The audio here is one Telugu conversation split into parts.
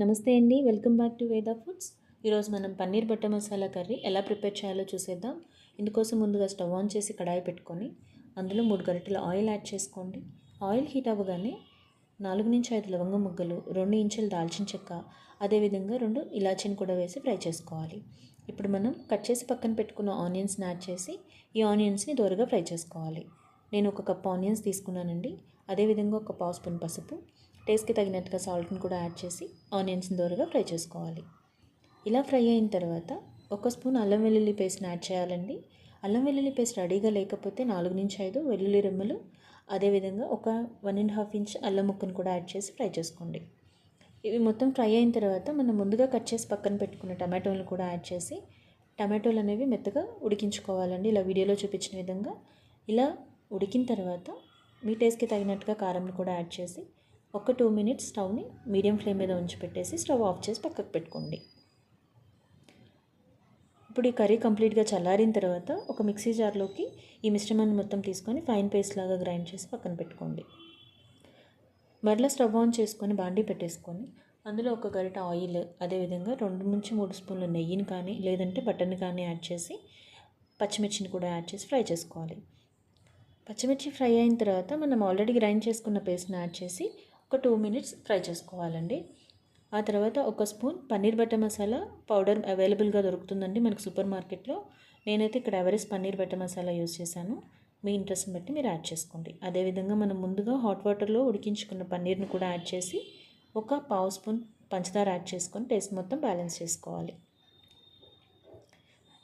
నమస్తే అండి. Welcome back to Veda foods. ఈరోజు మనం పన్నీర్ బట్టర్ మసాలా కర్రీ ఎలా ప్రిపేర్ చేయాలో చూసేద్దాం. ఇందుకోసం ముందుగా స్టవ్ ఆన్ చేసి కడాయి పెట్టుకొని అందులో మూడు గరిటెల ఆయిల్ యాడ్ చేసుకోండి. ఆయిల్ హీట్ అవ్వగానే నాలుగు నుంచి ఐదు లవంగ ముగ్గలు రెండు ఇంచులు దాల్చిన చెక్క అదేవిధంగా రెండు ఇలాచీని కూడా వేసి ఫ్రై చేసుకోవాలి. ఇప్పుడు మనం కట్ చేసి పక్కన పెట్టుకున్న ఆనియన్స్ని యాడ్ చేసి ఈ ఆనియన్స్ని దోరగా ఫ్రై చేసుకోవాలి. నేను ఒక కప్ ఆనియన్స్ తీసుకున్నానండి. అదేవిధంగా ఒక పావు స్పూన్ పసుపు టేస్ట్కి తగినట్టుగా సాల్ట్ని కూడా యాడ్ చేసి ఆనియన్స్ని దూరగా ఫ్రై చేసుకోవాలి. ఇలా ఫ్రై అయిన తర్వాత ఒక స్పూన్ అల్లం వెల్లుల్లి పేస్ట్ని యాడ్ చేయాలండి. అల్లం వెల్లుల్లి పేస్ట్ రెడీగా లేకపోతే నాలుగు నుంచి ఐదు వెల్లుల్లి రెమ్మలు అదేవిధంగా ఒక వన్ అండ్ హాఫ్ ఇంచ్ అల్లం ముక్కను కూడా యాడ్ చేసి ఫ్రై చేసుకోండి. ఇవి మొత్తం ఫ్రై అయిన తర్వాత మనం ముందుగా కట్ చేసి పక్కన పెట్టుకున్న టమాటోలను కూడా యాడ్ చేసి టమాటోలు అనేవి మెత్తగా ఉడికించుకోవాలండి. ఇలా వీడియోలో చూపించిన విధంగా. ఇలా ఉడికిన తర్వాత మీ టేస్ట్కి తగినట్టుగా కారంని కూడా యాడ్ చేసి ఒక టూ మినిట్స్ స్టవ్ని మీడియం ఫ్లేమ్ మీద ఉంచి పెట్టేసి స్టవ్ ఆఫ్ చేసి పక్కకు పెట్టుకోండి. ఇప్పుడు ఈ కర్రీ కంప్లీట్గా చల్లారిన తర్వాత ఒక మిక్సీ జార్లోకి ఈ మిశ్రమాన్ని మొత్తం తీసుకొని ఫైన్ పేస్ట్ లాగా గ్రైండ్ చేసి పక్కన పెట్టుకోండి. మరలా స్టవ్ ఆన్ చేసుకొని బాండీ పెట్టేసుకొని అందులో ఒక గరిట ఆయిల్ అదేవిధంగా రెండు నుంచి మూడు స్పూన్ల నెయ్యిని కానీ లేదంటే బటర్ని కానీ యాడ్ చేసి పచ్చిమిర్చిని కూడా యాడ్ చేసి ఫ్రై చేసుకోవాలి. పచ్చిమిర్చి ఫ్రై అయిన తర్వాత మనం ఆల్రెడీ గ్రైండ్ చేసుకున్న పేస్ట్ని యాడ్ చేసి ఒక టూ మినిట్స్ ఫ్రై చేసుకోవాలండి. ఆ తర్వాత ఒక spoon paneer butter masala powder అవైలబుల్గా దొరుకుతుందండి మనకు సూపర్ మార్కెట్లో. నేనైతే ఇక్కడ Everest paneer butter masala use చేశాను. మీ ఇంట్రెస్ట్ని బట్టి మీరు యాడ్ చేసుకోండి. అదేవిధంగా మనం ముందుగా హాట్ వాటర్లో ఉడికించుకున్న పన్నీర్ని కూడా యాడ్ చేసి ఒక పావు స్పూన్ పంచదార యాడ్ చేసుకొని టేస్ట్ మొత్తం బ్యాలెన్స్ చేసుకోవాలి.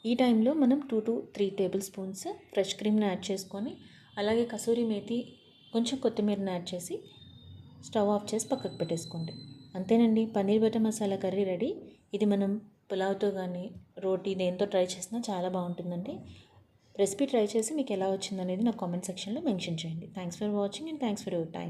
ఈ టైంలో మనం two to three tablespoons fresh క్రీమ్ని యాడ్ చేసుకొని అలాగే కసూరి మేతి కొంచెం కొత్తిమీరని యాడ్ చేసి స్టవ్ ఆఫ్ చేసి పక్కకు పెట్టేసుకోండి. అంతేనండి paneer butter masala curry ready. ఇది మనం పులావ్తో కానీ రోటీ దేంతో ట్రై చేసినా చాలా బాగుంటుందండి. రెసిపీ ట్రై చేసి మీకు ఎలా వచ్చిందనేది నా కామెంట్ సెక్షన్లో మెన్షన్ చేయండి. Thanks for watching and thanks for your time